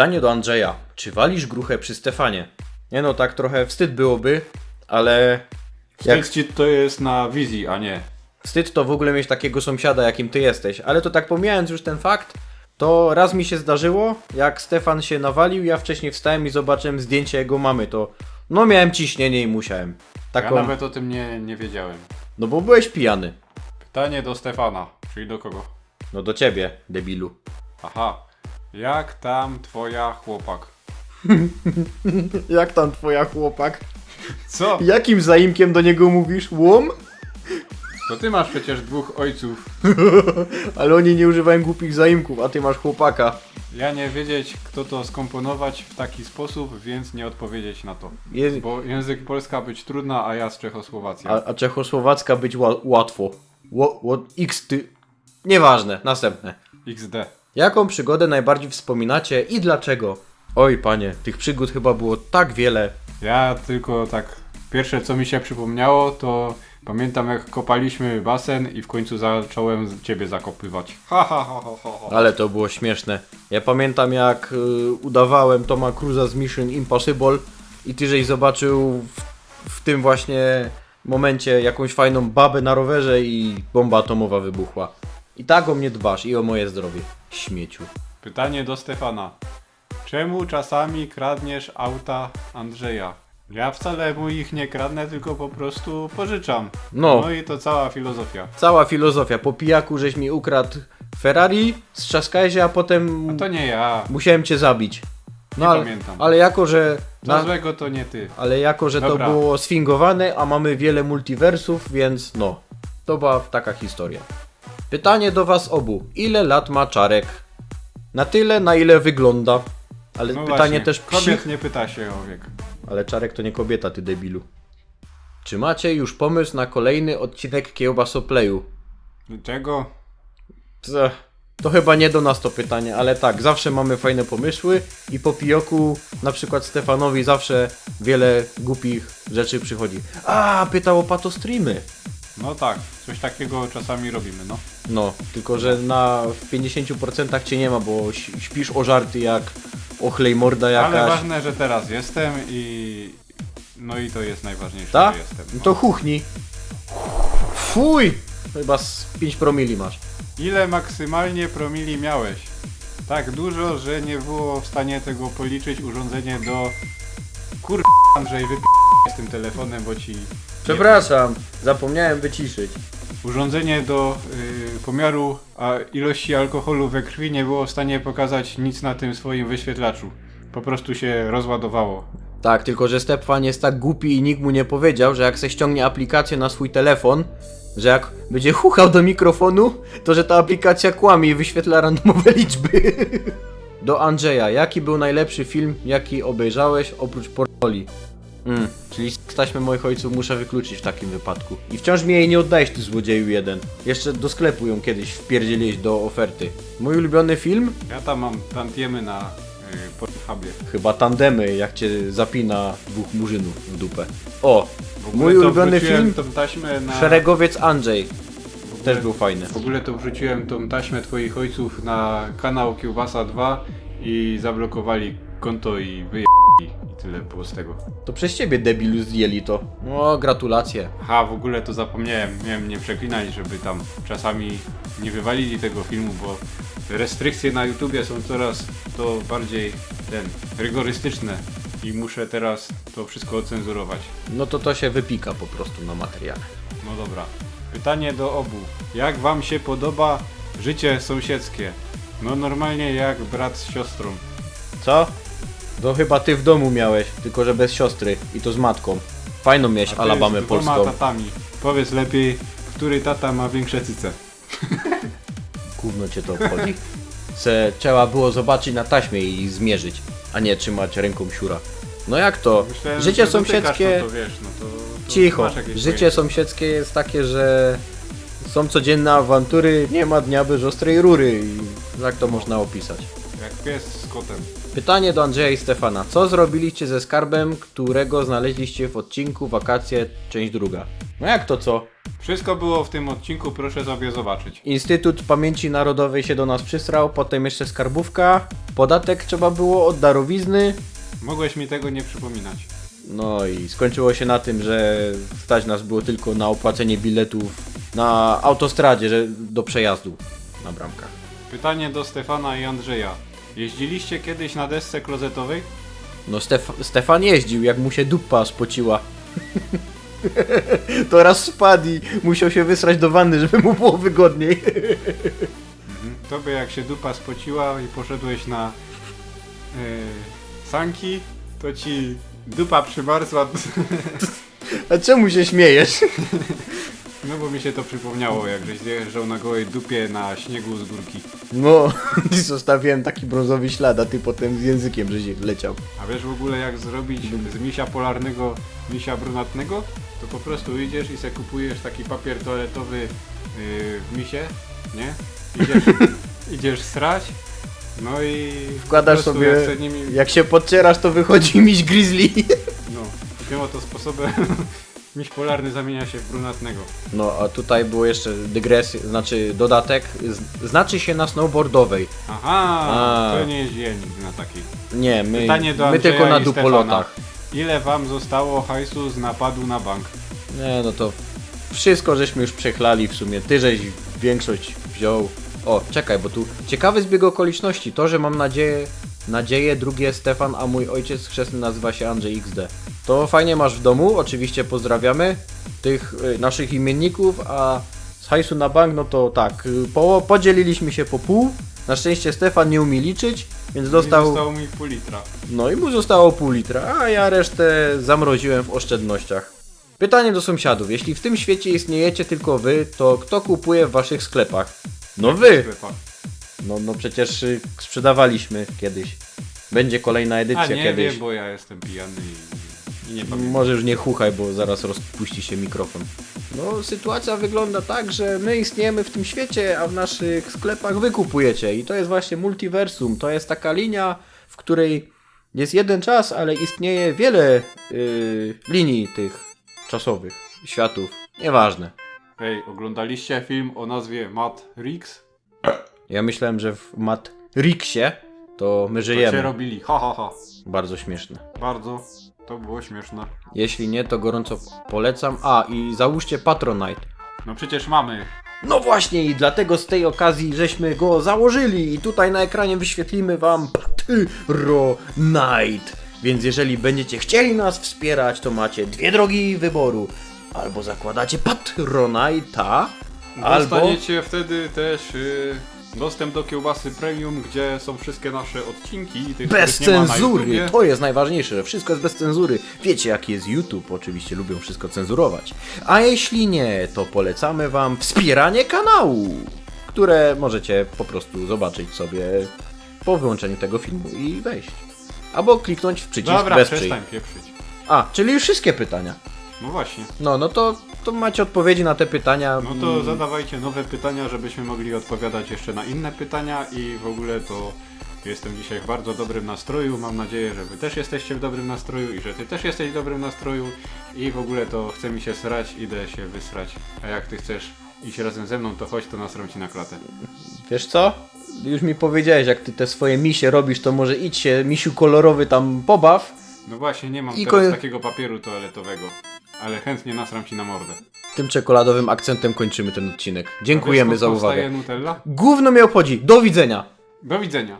Pytanie do Andrzeja. Czy walisz gruchę przy Stefanie? Nie no, tak trochę wstyd byłoby, ale jak Wstyd ci to jest na wizji, a nie. wstyd to w ogóle mieć takiego sąsiada, jakim ty jesteś. Ale to tak pomijając już ten fakt, to raz mi się zdarzyło, jak Stefan się nawalił, ja wcześniej wstałem i zobaczyłem zdjęcie jego mamy, to no miałem ciśnienie i musiałem. Ja Taką, nawet o tym nie, nie wiedziałem. no bo byłeś pijany. Pytanie do Stefana, czyli do kogo? No do ciebie, debilu. Aha. Jak tam twoja chłopak? Jak tam twoja chłopak? Co? Jakim zaimkiem do niego mówisz? Łom? To ty masz przecież dwóch ojców. Ale oni nie używają głupich zaimków, a ty masz chłopaka. Ja nie wiedzieć, kto to skomponować w taki sposób, więc nie odpowiedzieć na to. Bo język polska być trudna, a ja z Czechosłowacji. A, a czechosłowacka być ła- łatwo. Ło- ło- X ty... Nieważne, następne. XD. Jaką przygodę najbardziej wspominacie i dlaczego? Oj panie, tych przygód chyba było tak wiele. Ja tylko tak, pierwsze co mi się przypomniało, to pamiętam jak kopaliśmy basen i w końcu zacząłem ciebie zakopywać. Ha ha ha ha ha. ha. Ale to było śmieszne. Ja pamiętam jak y, udawałem Toma Cruza z Mission Impossible i ty żeś zobaczył w, w tym właśnie momencie jakąś fajną babę na rowerze i bomba atomowa wybuchła. I tak o mnie dbasz i o moje zdrowie. Śmieciu. Pytanie do Stefana. Czemu czasami kradniesz auta Andrzeja? Ja wcale mu ich nie kradnę, tylko po prostu pożyczam. No. No i to cała filozofia. Cała filozofia. Po pijaku żeś mi ukradł Ferrari, strzaskałeś się, a potem No to nie ja. musiałem cię zabić. No Nie ale, pamiętam. ale jako, że... Co Na, złego to nie ty. ale jako, że Dobra. to było sfingowane, a mamy wiele multiversów, więc no. To była taka historia. Pytanie do was obu. Ile lat ma Czarek? Na tyle, na ile wygląda. Ale No pytanie właśnie, też Kobiet psich. nie pyta się o wiek. Ale Czarek to nie kobieta, ty debilu. Czy macie już pomysł na kolejny odcinek Kiełbasoplayu? Czego? Co? To chyba nie do nas to pytanie, ale tak, zawsze mamy fajne pomysły i po pijoku na przykład Stefanowi zawsze wiele głupich rzeczy przychodzi. A, pytał o patostreamy. No tak, coś takiego czasami robimy, no. No, tylko że na w 50% cię nie ma, bo ś- śpisz o żarty jak ochlej morda Ale jakaś. ważne, że teraz jestem i... No i to jest najważniejsze, Tak? że jestem. No to chuchni. Fuj! Chyba z 5 promili masz. Ile maksymalnie promili miałeś? Tak dużo, że nie było w stanie tego policzyć urządzenie do... Kur... Andrzej, wyp... z tym telefonem, bo ci... Przepraszam, zapomniałem wyciszyć. Urządzenie do y, pomiaru a ilości alkoholu we krwi nie było w stanie pokazać nic na tym swoim wyświetlaczu. Po prostu się rozładowało. Tak, tylko że Stefan jest tak głupi i nikt mu nie powiedział, że jak se ściągnie aplikację na swój telefon, że jak będzie chuchał do mikrofonu, to że ta aplikacja kłamie i wyświetla randomowe liczby. Do Andrzeja, jaki był najlepszy film, jaki obejrzałeś oprócz portoli? Mm, czyli z taśmy moich ojców muszę wykluczyć w takim wypadku. I wciąż mi jej nie oddajesz, ty złodzieju jeden. Jeszcze do sklepu ją kiedyś wpierdzieliłeś do oferty. Mój ulubiony film? Ja tam mam tantiemy na y, Pornhubie. Chyba tandemy, jak cię zapina dwóch murzynów w dupę. O, W ogóle mój to ulubiony wrzuciłem film Tą taśmę na... Szeregowiec Andrzej. Też był fajny. W ogóle to wrzuciłem tą taśmę twoich ojców na kanał Kiełbasa 2 i zablokowali konto i wyjęli i tyle było z tego. To przez ciebie debilu zdjęli to. No, gratulacje. Aha, w ogóle to zapomniałem, miałem nie przeklinać, żeby tam czasami nie wywalili tego filmu, bo restrykcje na YouTubie są coraz to bardziej ten, rygorystyczne i muszę teraz to wszystko ocenzurować. No to to się wypika po prostu na materiale. No dobra. Pytanie do obu. Jak wam się podoba życie sąsiedzkie? No normalnie jak brat z siostrą. Co? To chyba ty w domu miałeś, tylko że bez siostry i to z matką. Fajną miałeś to Alabamę jest dwoma polską. tatami. Powiedz lepiej, który tata ma większe cyce. Gówno cię to obchodzi? Se trzeba było zobaczyć na taśmie i zmierzyć, a nie trzymać ręką siura. No jak to? Myślałem, Życie że dotykasz, sąsiedzkie... No to wiesz, no to, to Cicho. masz jakieś Życie swoje- sąsiedzkie jest takie, że są codzienne awantury, nie ma dnia bez ostrej rury i tak to można opisać. Jak pies z kotem. Pytanie do Andrzeja i Stefana. Co zrobiliście ze skarbem, którego znaleźliście w odcinku Wakacje, część druga? No jak to co? Wszystko było w tym odcinku, proszę sobie zobaczyć. Instytut Pamięci Narodowej się do nas przysrał, potem jeszcze skarbówka, podatek trzeba było od darowizny, Mogłeś mi tego nie przypominać. no i skończyło się na tym, że stać nas było tylko na opłacenie biletów na autostradzie, że do przejazdu na bramkach. Pytanie do Stefana i Andrzeja. Jeździliście kiedyś na desce klozetowej? No Stef Stefan jeździł, jak mu się dupa spociła. to raz spadł i musiał się wysrać do wanny, żeby mu było wygodniej. Tobie jak się dupa spociła i poszedłeś na yy, sanki, to ci dupa przymarzła. A czemu się śmiejesz? No bo mi się to przypomniało, jak żeś zjeżdżał na gołej dupie na śniegu z górki. No, i zostawiłem taki brązowy ślad, a ty potem z językiem żeś leciał. A wiesz w ogóle jak zrobić z misia polarnego misia brunatnego? To po prostu idziesz i se kupujesz taki papier toaletowy yy, w misie, nie? Idziesz, idziesz srać, no i Wkładasz po prostu sobie- jak se nimi, Jak się podcierasz, to wychodzi miś grizzly. no, takim oto sposobem miś polarny zamienia się w brunatnego. No, a tutaj było jeszcze dygresja, znaczy dodatek, z, znaczy się na snowboardowej. Aha, A. to nie nigdy na takiej. Nie, my, Pytanie do my Andrzeja tylko na i dupolotach. Ile wam zostało hajsu z napadu na bank? Nie, no to wszystko żeśmy już przechlali w sumie. Ty żeś większość wziął. O, czekaj, bo tu ciekawy zbieg okoliczności. To, że mam nadzieję, nadzieję, drugi jest Stefan, a mój ojciec chrzestny nazywa się Andrzej XD. To fajnie masz w domu, oczywiście pozdrawiamy tych y, naszych imienników, a z hajsu na bank, no to tak, y, po, podzieliliśmy się po pół. Na szczęście Stefan nie umie liczyć, więc dostał... Zostało mi pół litra. No i mu zostało pół litra, a ja resztę zamroziłem w oszczędnościach. Pytanie do sąsiadów. Jeśli w tym świecie istniejecie tylko wy, to kto kupuje w waszych sklepach? No wy! No, no przecież y, sprzedawaliśmy kiedyś. Będzie kolejna edycja A nie kiedyś. wiem, bo ja jestem pijany i nie pamiętam. Może już nie chuchaj, bo zaraz rozpuści się mikrofon. No, sytuacja wygląda tak, że my istniejemy w tym świecie, a w naszych sklepach wy kupujecie. I to jest właśnie multiversum. To jest taka linia, w której jest jeden czas, ale istnieje wiele yy, linii tych czasowych, światów. Nieważne. Ej, oglądaliście film o nazwie Matt Rix? Ja myślałem, że w Matrixie to my To się żyjemy. robili, ha ha ha. Bardzo śmieszne. Bardzo, to było śmieszne. Jeśli nie, to gorąco polecam. A, i załóżcie Patronite. No przecież mamy. No właśnie i dlatego z tej okazji żeśmy go założyli i tutaj na ekranie wyświetlimy wam Patronite. Więc jeżeli będziecie chcieli nas wspierać, to macie dwie drogi wyboru. Albo zakładacie Patronite'a, albo... Dostaniecie wtedy też y, dostęp do kiełbasy premium, gdzie są wszystkie nasze odcinki. Tych, Bez których nie ma na cenzury! YouTubie. To jest najważniejsze, że wszystko jest bez cenzury. Wiecie jaki jest YouTube, oczywiście lubią wszystko cenzurować. A jeśli nie, to polecamy wam wspieranie kanału, które możecie po prostu zobaczyć sobie po wyłączeniu tego filmu i wejść. Albo kliknąć w przycisk Dobra, wesprzyj. przestań pieprzyć. A, czyli już wszystkie pytania. No właśnie. No, no to, to macie odpowiedzi na te pytania. No to zadawajcie nowe pytania, żebyśmy mogli odpowiadać jeszcze na inne pytania i w ogóle to jestem dzisiaj w bardzo dobrym nastroju. Mam nadzieję, że wy też jesteście w dobrym nastroju i że ty też jesteś w dobrym nastroju i w ogóle to chce mi się srać, idę się wysrać. A jak ty chcesz iść razem ze mną, to chodź, to nasram ci na klatę. Wiesz co? Już mi powiedziałeś, jak ty te swoje misie robisz, to może idź się, misiu kolorowy tam pobaw. No właśnie, nie mam I teraz koń- takiego papieru toaletowego, ale chętnie nasram ci na mordę. Tym czekoladowym akcentem kończymy ten odcinek. Dziękujemy za uwagę. Nutella? Gówno mnie obchodzi. Do widzenia. Do widzenia.